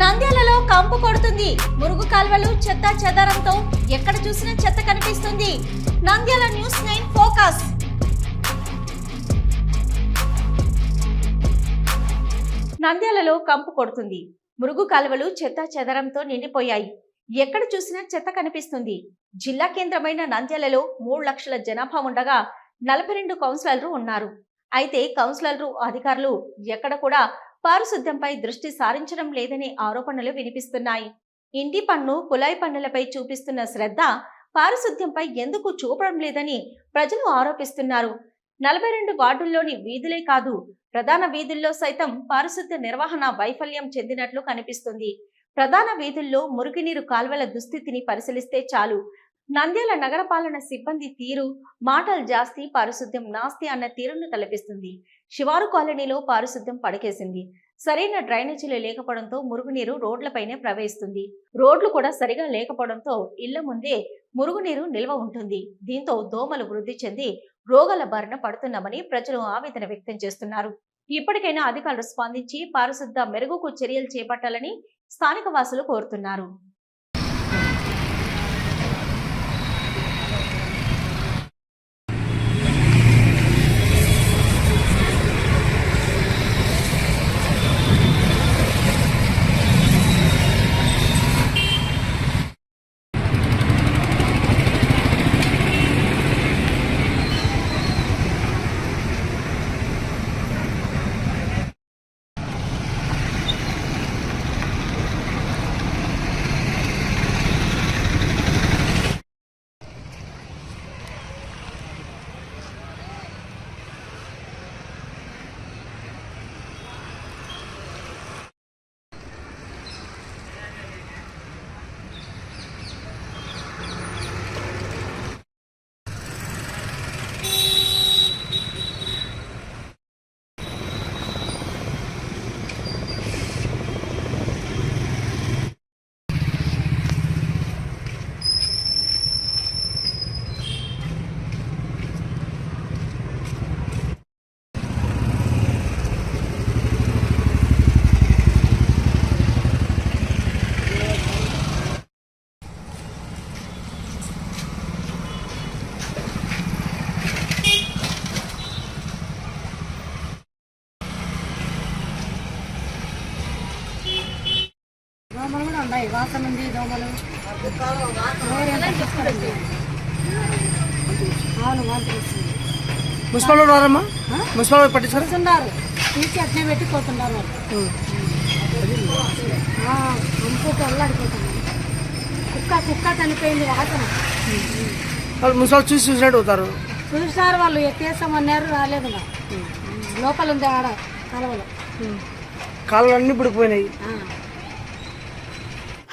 నంద్యాలలో కంపు కొడుతుంది. మురుగు కాల్వలు చెత్త చెదారంతో ఎక్కడ చూసినా చెత్త కనిపిస్తుంది. Nandyal news nine focus. నంద్యాలలో కంపు కొడుతుంది. మురుగు కాలువలు చెత్త చెదరంతో నిండిపోయాయి. ఎక్కడ చూసినా చెత్త కనిపిస్తుంది. జిల్లా కేంద్రమైన నంద్యాలలో మూడు లక్షల జనాభా ఉండగా నలభై రెండు కౌన్సిలర్లు ఉన్నారు. అయితే కౌన్సిలర్లు అధికారులు ఎక్కడ కూడా పారిశుద్ధ్యంపై దృష్టి సారించడం లేదనే ఆరోపణలు వినిపిస్తున్నాయి. ఇంటి పన్ను కులాయి పన్నులపై చూపిస్తున్న శ్రద్ధ పారిశుద్ధ్యంపై ఎందుకు చూపడం లేదని ప్రజలు ఆరోపిస్తున్నారు. నలభై రెండు వార్డుల్లోని వీధులే కాదు ప్రధాన వీధుల్లో సైతం పారిశుద్ధ్య నిర్వహణ వైఫల్యం చెందినట్లు కనిపిస్తుంది. ప్రధాన వీధుల్లో మురుగునీరు కాల్వల దుస్థితిని పరిశీలిస్తే చాలు నంద్యాల నగరపాలన సిబ్బంది తీరు మాటలు జాస్తి పారిశుద్ధ్యం నాస్తి అన్న తీరును తలపిస్తుంది. శివారు కాలనీలో పారిశుద్ధ్యం పడకేసింది. సరైన డ్రైనేజీలు లేకపోవడంతో మురుగునీరు రోడ్లపైనే ప్రవహిస్తుంది. రోడ్లు కూడా సరిగా లేకపోవడంతో ఇళ్ళ ముందే మురుగునీరు నిల్వ ఉంటుంది. దీంతో దోమలు వృద్ధి చెంది రోగాల బారిన పడుతున్నామని ప్రజలు ఆవేదన వ్యక్తం చేస్తున్నారు. ఇప్పటికైనా అధికారులు స్పందించి పారిశుద్ధ మెరుగుకు చర్యలు చేపట్టాలని స్థానిక వాసులు కోరుతున్నారు దోమలు కూడా ఉన్నాయి. వాసన ఉంది దోమలు? అవును వాంతి వస్తుంది మున్సిపల్ రారమ్మా? మున్సిపల్ వారు పట్టించారా వస్తున్నారు తీసి అట్నే పెట్టి పోతున్నారు వాళ్ళు. అల్లాడిపోతుంది. కుక్క కుక్క చనిపోయింది వాసన. వాళ్ళు మున్సిపల్ చూసి చూసినట్టు అవుతారు. చూసినారు వాళ్ళు ఎత్తేసామన్నారు రాలేదు. లోపల ఉంది ఆడ కలవలో. కాళ్ళు అన్నీ పడిపోయినాయి